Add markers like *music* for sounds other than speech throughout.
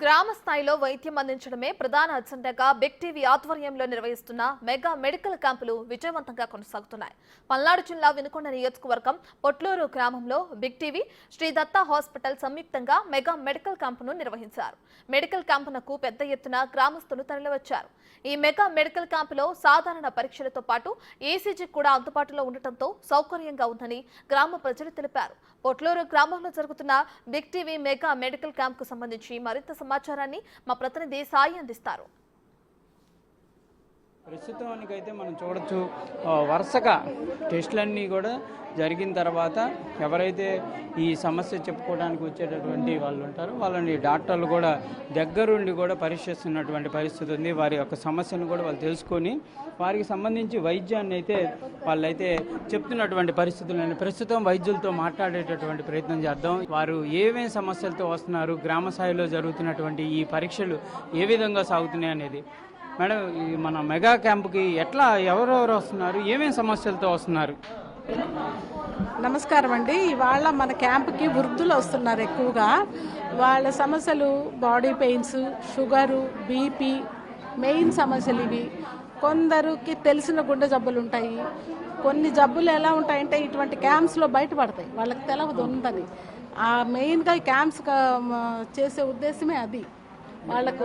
గ్రామ స్థాయిలో వైద్యం అందించడమే ప్రధాన అజెండాగా బిగ్ టీవీ ఆధ్వర్యంలో నిర్వహిస్తున్న మెగా మెడికల్ క్యాంపులు విజయవంతంగా కొనసాగుతున్నాయి. పల్నాడు జిల్లా వినుకొండ నియోజకవర్గం పొట్లూరు గ్రామంలో big TV Shri Datta hospital సంయుక్తంగా మెగా మెడికల్ క్యాంపును నిర్వహించారు. మెడికల్ క్యాంపునకు పెద్ద ఎత్తున గ్రామస్తులు తరలివచ్చారు. ఈ మెగా మెడికల్ క్యాంపులో సాధారణ పరీక్షలతో పాటు ఏసీజీ కూడా అందుబాటులో ఉండటంతో సౌకర్యంగా ఉందని గ్రామ ప్రజలు తెలిపారు. పొట్లూరు గ్రామంలో జరుగుతున్న బిగ్ టీవీ మెగా మెడికల్ క్యాంప్కు సంబంధించి మరింత సమాచారాన్ని మా ప్రతినిధి సాయి అందిస్తారు. ప్రస్తుతానికైతే మనం చూడొచ్చు వరుసగా టెస్టులన్నీ కూడా జరిగిన తర్వాత ఎవరైతే ఈ సమస్య చెప్పుకోవడానికి వచ్చేటటువంటి వాళ్ళు ఉంటారో వాళ్ళని డాక్టర్లు కూడా దగ్గరుండి కూడా పరీక్షిస్తున్నటువంటి పరిస్థితి ఉంది. వారి యొక్క సమస్యను కూడా వాళ్ళు తెలుసుకొని వారికి సంబంధించి వైద్యాన్ని అయితే వాళ్ళైతే చెప్తున్నటువంటి పరిస్థితులు ప్రస్తుతం వైద్యులతో మాట్లాడేటటువంటి ప్రయత్నం చేద్దాం. వారు ఏమేమి సమస్యలతో వస్తున్నారు? గ్రామ స్థాయిలో జరుగుతున్నటువంటి ఈ పరీక్షలు ఏ విధంగా సాగుతున్నాయి అనేది మేడం ఈ మన మెగా క్యాంప్కి ఎట్లా ఎవరెవరు వస్తున్నారు? ఏమేమి సమస్యలతో వస్తున్నారు? నమస్కారం అండి. ఇవాళ మన క్యాంప్కి వృద్ధులు వస్తున్నారు ఎక్కువగా. వాళ్ళ సమస్యలు body pains sugar BP main సమస్యలు ఇవి. కొందరికి తెలిసిన గుండె జబ్బులు ఉంటాయి. కొన్ని జబ్బులు ఎలా ఉంటాయంటే ఇటువంటి క్యాంప్స్లో బయటపడతాయి. వాళ్ళకి తెలవదు ఉందని. ఆ మెయిన్గా ఈ క్యాంప్స్ చేసే ఉద్దేశమే అది. వాళ్ళకు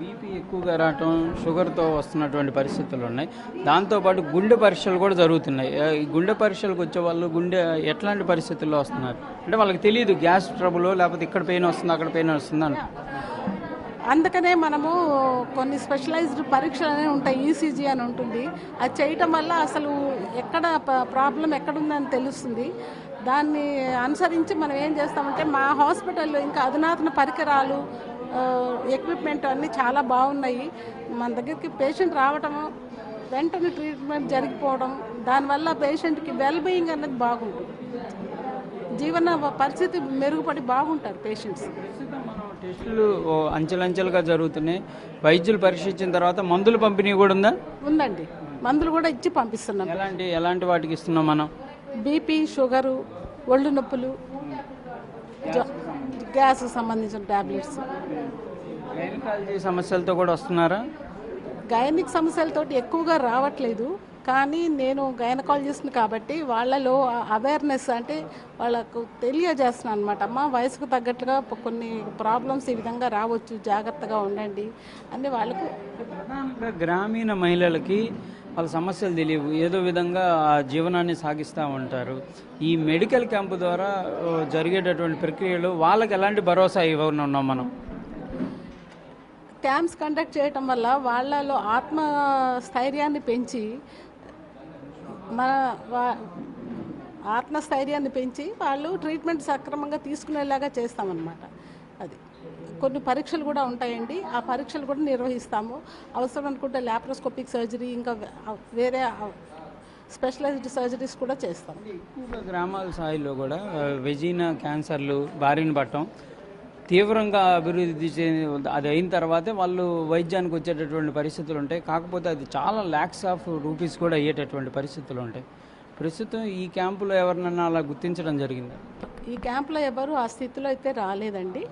బీపీ ఎక్కువగా రావటం షుగర్తో వస్తున్నటువంటి పరిస్థితులు ఉన్నాయి. దాంతోపాటు గుండె పరీక్షలు కూడా జరుగుతున్నాయి. ఈ గుండె పరీక్షలకు వచ్చే వాళ్ళు గుండె ఎట్లాంటి పరిస్థితుల్లో వస్తున్నారు? అంటే వాళ్ళకి తెలియదు గ్యాస్ ట్రబుల్ లేకపోతే ఇక్కడ పెయిన్ వస్తుంది అక్కడ పెయిన్ వస్తుంది అని. అందుకనే మనము కొన్ని స్పెషలైజ్డ్ పరీక్షలు అనేవి ఉంటాయి ఈసీజీ అని ఉంటుంది. అది చేయటం వల్ల అసలు ఎక్కడ ప్రాబ్లం ఎక్కడుందని తెలుస్తుంది. దాన్ని అనుసరించి మనం ఏం చేస్తామంటే మా హాస్పిటల్లో ఇంకా అధునాతన పరికరాలు ఎక్విప్మెంట్ అన్నీ చాలా బాగున్నాయి. మన దగ్గరికి పేషెంట్ రావటము వెంటనే ట్రీట్మెంట్ జరిగిపోవడం దానివల్ల పేషెంట్కి వెల్ బీయింగ్ అనేది బాగుంటుంది. జీవన పరిస్థితి మెరుగుపడి బాగుంటారు పేషెంట్స్ టెస్టులు అంచెలంచెలుగా జరుగుతున్నాయి. వైద్యులు పరీక్షించిన తర్వాత మందుల పంపిణీ కూడా ఉందా? ఉందండి. మందులు కూడా ఇచ్చి పంపిస్తున్నాం. ఎలాంటి ఎలాంటి వాటికి ఇస్తున్నాం మనం? బీపీ షుగరు ఒళ్ళు నొప్పులు గ్యాస్ సంబంధించిన టాబ్లెట్స్. గైనకాలజీ సమస్యలతో కూడా వస్తున్నారా? గైనిక్ సమస్యలతోటి ఎక్కువగా రావట్లేదు. కానీ నేను గైనకాలజిస్ట్ని కాబట్టి వాళ్ళలో అవేర్నెస్ అంటే వాళ్ళకు తెలియజేస్తున్నాను అనమాట అమ్మ వయసుకు తగ్గట్టుగా కొన్ని ప్రాబ్లమ్స్ ఈ విధంగా రావచ్చు. జాగ్రత్తగా ఉండండి. అని వాళ్ళకు గ్రామీణ మహిళలకి వాళ్ళ సమస్యలు తెలియవు. ఏదో విధంగా ఆ జీవనాన్ని సాగిస్తూ ఉంటారు. ఈ మెడికల్ క్యాంపు ద్వారా జరిగేటటువంటి ప్రక్రియలో వాళ్ళకి ఎలాంటి భరోసా ఇవ్వనున్నాం మనం? క్యాంప్స్ కండక్ట్ చేయటం వల్ల వాళ్ళలో ఆత్మ స్థైర్యాన్ని పెంచి మన వా- ఆత్మస్థైర్యాన్ని పెంచి వాళ్ళు ట్రీట్మెంట్ సక్రమంగా తీసుకునేలాగా చేస్తామన్నమాట. అది. కొన్ని పరీక్షలు కూడా ఉంటాయండి. ఆ పరీక్షలు కూడా నిర్వహిస్తాము. అవసరం అనుకుంటే ల్యాప్రోస్కోపిక్ సర్జరీ ఇంకా వేరే స్పెషలైజ్డ్ సర్జరీస్ కూడా చేస్తాం. ఎక్కువగా గ్రామాల స్థాయిలో కూడా వెజీనా క్యాన్సర్లు బారిన పట్టడం తీవ్రంగా అభివృద్ధి చే అది అయిన తర్వాతే వాళ్ళు వైద్యానికి వచ్చేటటువంటి పరిస్థితులు ఉంటాయి. కాకపోతే అది చాలా ల్యాక్స్ ఆఫ్ రూపీస్ కూడా అయ్యేటటువంటి పరిస్థితులు ఉంటాయి. ప్రస్తుతం ఈ క్యాంపులో ఎవరినన్నా అలా గుర్తించడం జరిగింది? ఈ క్యాంప్లో ఎవరు ఆ స్థితిలో అయితే రాలేదండి.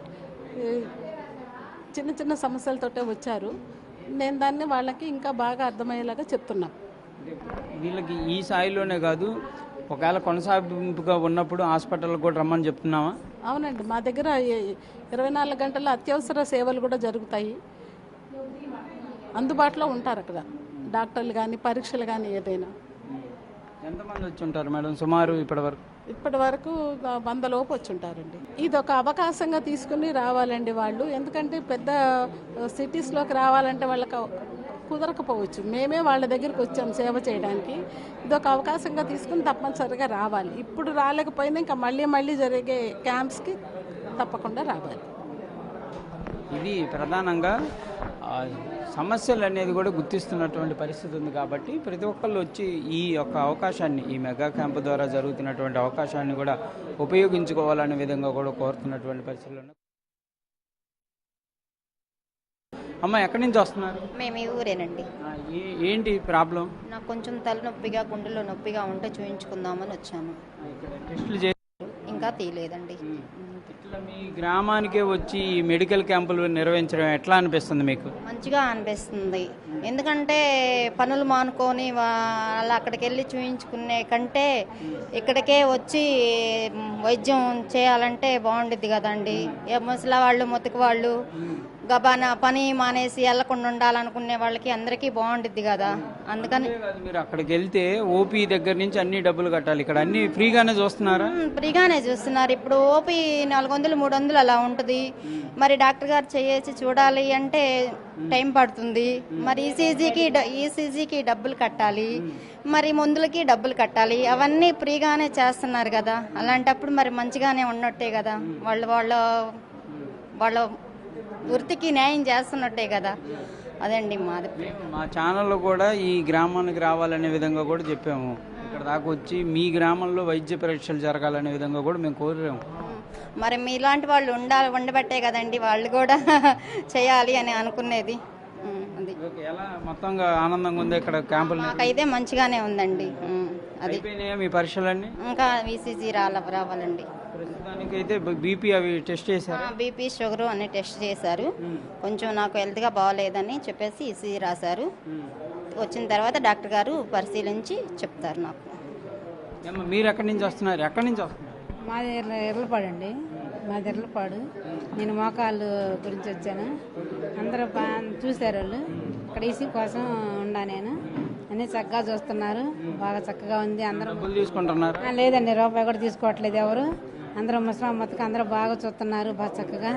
చిన్న చిన్న సమస్యలతోటే వచ్చారు. నేను దాన్ని వాళ్ళకి ఇంకా బాగా అర్థమయ్యేలాగా చెప్తున్నాం. వీళ్ళకి ఈ స్థాయిలోనే కాదు ఒకవేళ కొనసాగింపుగా ఉన్నప్పుడు హాస్పిటల్ కూడా రమ్మని చెప్తున్నావా? అవునండి మా దగ్గర ఇరవై నాలుగు గంటల అత్యవసర సేవలు కూడా జరుగుతాయి. అందుబాటులో ఉంటారు అక్కడ. డాక్టర్లు కానీ పరీక్షలు కానీ ఏదైనా. ఎంతమంది వచ్చి ఉంటారు మేడం? సుమారు ఇప్పటివరకు ఇప్పటి వరకు వంద లోపు వచ్చి ఉంటారండి ఇది ఒక అవకాశంగా తీసుకుని రావాలండి వాళ్ళు. ఎందుకంటే పెద్ద సిటీస్లోకి రావాలంటే వాళ్ళకి కుదరకపోవచ్చు. మేమే వాళ్ళ దగ్గరికి వచ్చాం సేవ చేయడానికి. ఇది ఒక అవకాశంగా తీసుకుని తప్పనిసరిగా రావాలి. ఇప్పుడు రాలేకపోయినా ఇంకా మళ్ళీ మళ్ళీ జరిగే క్యాంప్స్కి తప్పకుండా రావాలి. ఇది ప్రధానంగా సమస్యలు అనేది కూడా గుర్తిస్తున్నటువంటి పరిస్థితి ఉంది కాబట్టి ప్రతి ఒక్కళ్ళు వచ్చి ఈ యొక్క అవకాశాన్ని ఈ మెగా క్యాంపు ద్వారా జరుగుతున్నటువంటి అవకాశాన్ని కూడా ఉపయోగించుకోవాలనే విధంగా కూడా కోరుతున్నటువంటి పరిస్థితులు అమ్మ ఎక్కడి నుంచి వస్తున్నారు? మేము ఈ ఊరేనండి. ఏంటి ప్రాబ్లం? నాకు కొంచెం తలనొప్పిగా గుండెలో నొప్పిగా ఉంటే చూయించుకుందామని వచ్చాను. ఇంకా తీయలేదండి. మీ గ్రామానికే వచ్చి ఈ మెడికల్ క్యాంపులు నిర్వహించడం ఎట్లా అనిపిస్తుంది మీకు? మంచిగా అనిపిస్తుంది. ఎందుకంటే పనులు మానుకొని వాళ్ళు అక్కడికి వెళ్ళి చూయించుకునే కంటే ఇక్కడికే వచ్చి వైద్యం చేయాలంటే బాగుండిద్ది కదండి. ముసలి వాళ్ళు ముతక వాళ్ళు గబానా పని మానేసి వెళ్ళకుండా ఉండాలనుకునే వాళ్ళకి అందరికీ బాగుండిద్ది కదా. అందుకని మీరు అక్కడికి వెళ్తే ఓపీ దగ్గర నుంచి అన్ని డబ్బులు కట్టాలి. ఇక్కడ అన్ని ఫ్రీగానే చూస్తున్నారా? ఫ్రీగానే చూస్తున్నారు. ఇప్పుడు ఓపీ నాలుగు వందలు మూడు వందలు అలా ఉంటుంది. మరి డాక్టర్ గారు చేసి చూడాలి అంటే టైం పడుతుంది. మరి ఈసీజీకి ఈసీజీకి డబ్బులు కట్టాలి. మరి మందులకి డబ్బులు కట్టాలి. అవన్నీ ఫ్రీగానే చేస్తున్నారు కదా. అలాంటప్పుడు మరి మంచిగానే ఉన్నట్టే కదా. వాళ్ళు వాళ్ళ వాళ్ళ వృత్తికి న్యాయం చేస్తున్నట్టే కదా? అదండి మాది మా ఛానల్లో కూడా ఈ గ్రామానికి రావాలనే విధంగా కూడా చెప్పాము. ఇక్కడ దాకా వచ్చి మీ గ్రామంలో వైద్య పరీక్షలు జరగాలనే విధంగా కూడా మేము కోరాము. మరి మీలాంటి వాళ్ళు ఉండాలి ఉండబట్టే కదండి వాళ్ళు కూడా *laughs* చేయాలి అని అనుకునేది. అది. ఎలా మొత్తంగా ఆనందంగా ఉంది ఇక్కడ క్యాంపులు? మాకైతే మంచిగానే ఉందండి. అది. మీ పరీక్షలన్నీ? ఇంకా వీసీజీ రాల రావాలండి. అయితే బీపీ అవి టెస్ట్ చేశారు? బీపీ షుగర్ అన్ని టెస్ట్ చేశారు. కొంచెం నాకు హెల్త్గా బాగోలేదని చెప్పేసి ఈసీజీ రాశారు. వచ్చిన తర్వాత డాక్టర్ గారు పరిశీలించి చెప్తారు నాకు. మీరు ఎక్కడి నుంచి వస్తున్నారు? ఎక్కడి నుంచి వస్తున్నారు? మాది ఎర్ల ఎర్లపాడు అండి. మాది ఎర్లపాడు నేను మోకాళ్ళు గురించి వచ్చాను. అందరూ బా చూశారు వాళ్ళు. ఇక్కడ ఈసీ కోసం ఉండా నేను. అన్నీ చక్కగా చూస్తున్నారు. బాగా చక్కగా ఉంది. అందరూ డబ్బులు తీసుకుంటున్నారు? ఆ, లేదండి. రూపాయి కూడా తీసుకోవట్లేదు ఎవరు. అందరూ ముసలాం మొత్తకు అందరూ బాగా చూస్తున్నారు బాగా చక్కగా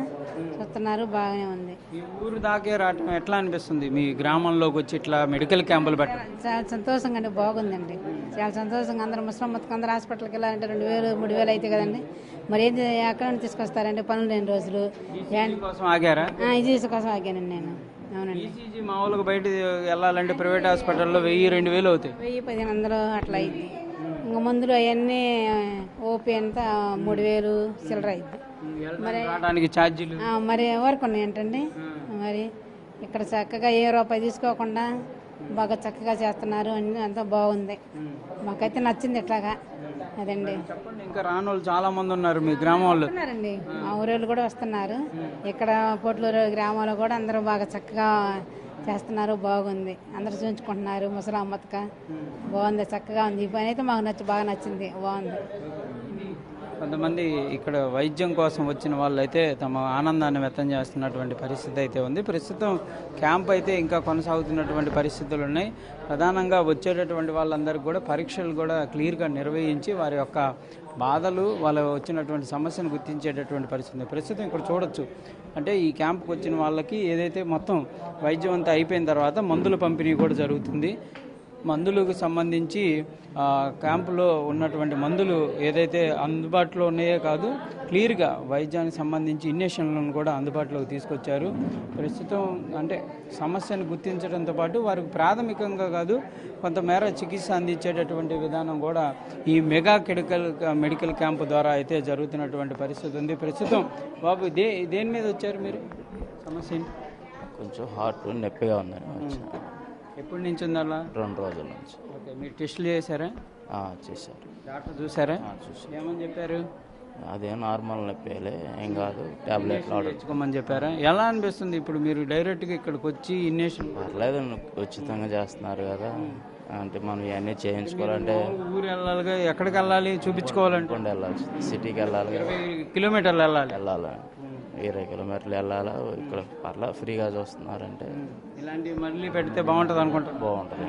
చూస్తున్నారు బాగానే ఉంది. ఈ ఊరు దాకే రావటం ఎట్లా అనిపిస్తుంది? మీ గ్రామంలోకి వచ్చి ఇట్లా మెడికల్ క్యాంపులు పెట్టడం. చాలా సంతోషంగా అండి బాగుందండి. చాలా సంతోషంగా అందరూ ముసలాం మొత్తకు అందరూ హాస్పిటల్కి వెళ్ళాలంటే రెండు వేలు మూడు వేలు అయితే కదండి. మరి ఏంటి ఎక్కడ నుండి తీసుకొస్తారండి? పనులు లేని రోజులు. కోసం ఆగారా? ఇది కోసం ఆగానండి నేను. అవునండి. మామూలుగా బయట వెళ్ళాలంటే ప్రైవేట్ హాస్పిటల్లో వెయ్యి రెండు వేలు అవుతాయి. వెయ్యి పదిహేను వందలు అట్లా అయింది. ఇంకా మందులు అవన్నీ ఓపీ అంతా మూడు వేలు చిల్లర అయింది వెళ్ళడానికి రావడానికి ఛార్జీలు? మరి ఎవరికి ఉన్నాయి ఏంటండి మరి ఇక్కడ చక్కగా ఏ రూపాయి తీసుకోకుండా బాగా చక్కగా చేస్తున్నారు. అన్ని అంతా బాగుంది. మాకైతే నచ్చింది ఇట్లాగా. అదండి. చెప్పండి ఇంకా రాని వాళ్ళు చాలా మంది ఉన్నారు మీ గ్రామం వాళ్ళు వస్తున్నారండి మా ఊరోళ్ళు కూడా వస్తున్నారు. ఇక్కడ పొట్లూరు గ్రామంలో కూడా అందరూ బాగా చక్కగా చేస్తున్నారు బాగుంది. అందరూ చూపించుకుంటున్నారు ముసలమ్మతక బాగుంది చక్కగా ఉంది. ఈ పని అయితే మాకు నచ్చి బాగా నచ్చింది. బాగుంది. కొంతమంది ఇక్కడ వైద్యం కోసం వచ్చిన వాళ్ళు అయితే తమ ఆనందాన్ని వ్యక్తం చేస్తున్నటువంటి పరిస్థితి అయితే ఉంది. ప్రస్తుతం క్యాంప్ అయితే ఇంకా కొనసాగుతున్నటువంటి పరిస్థితులు ఉన్నాయి. ప్రధానంగా వచ్చేటటువంటి వాళ్ళందరికీ కూడా పరీక్షలు కూడా క్లియర్గా నిర్వహించి వారి యొక్క బాధలు వాళ్ళ వచ్చినటువంటి సమస్యను గుర్తించేటటువంటి పరిస్థితి ప్రస్తుతం ఇక్కడ చూడొచ్చు. అంటే ఈ క్యాంప్కి వచ్చిన వాళ్ళకి ఏదైతే మొత్తం వైద్యం అంతా అయిపోయిన తర్వాత మందుల పంపిణీ కూడా జరుగుతుంది. మందులకు సంబంధించి క్యాంపులో ఉన్నటువంటి మందులు ఏదైతే అందుబాటులో ఉన్నాయో కాదు క్లియర్గా వైద్యానికి సంబంధించి ఇంజక్షన్లను కూడా అందుబాటులోకి తీసుకొచ్చారు. ప్రస్తుతం అంటే సమస్యను గుర్తించడంతో పాటు వారికి ప్రాథమికంగా కాదు కొంతమేర చికిత్స అందించేటటువంటి విధానం కూడా ఈ మెగా కెడికల్ మెడికల్ క్యాంపు ద్వారా అయితే జరుగుతున్నటువంటి పరిస్థితి ఉంది. ప్రస్తుతం బాబు దే దేని మీద వచ్చారు మీరు? సమస్య కొంచెం హార్ట్ నొప్పిగా ఉందని ఎప్పటి నుంచి ఉంది అలా? రెండు రోజుల నుంచి. ఓకే మీరు టెస్టులు చేశారా? చేశారు. డాక్టర్ చూసారా చూశారు. ఏమని చెప్పారు? అదేం నార్మల్ నొప్పిలే ఏం కాదు టాబ్లెట్లు ఆర్డర్. తెచ్చుకోమని చెప్పారా? ఎలా అనిపిస్తుంది ఇప్పుడు మీరు డైరెక్ట్గా ఇక్కడికి వచ్చి ఇన్నేషన్? పర్లేదు ఉచితంగా చేస్తున్నారు కదా. అంటే మనం ఇవన్నీ చేయించుకోవాలంటే ఊరు వెళ్ళాలిగా ఎక్కడికి వెళ్ళాలి చూపించుకోవాలంటే? వెళ్ళాలి సిటీకి వెళ్ళాలి కిలోమీటర్లు వెళ్ళాలి. వెళ్ళాలి ఇరవై కిలోమీటర్లు వెళ్ళాలా ఇక్కడ పర్లా ఫ్రీగా చూస్తున్నారంటే. ఇలాంటివి మళ్ళీ పెడితే బాగుంటుంది అనుకుంటారు బాగుంటుంది.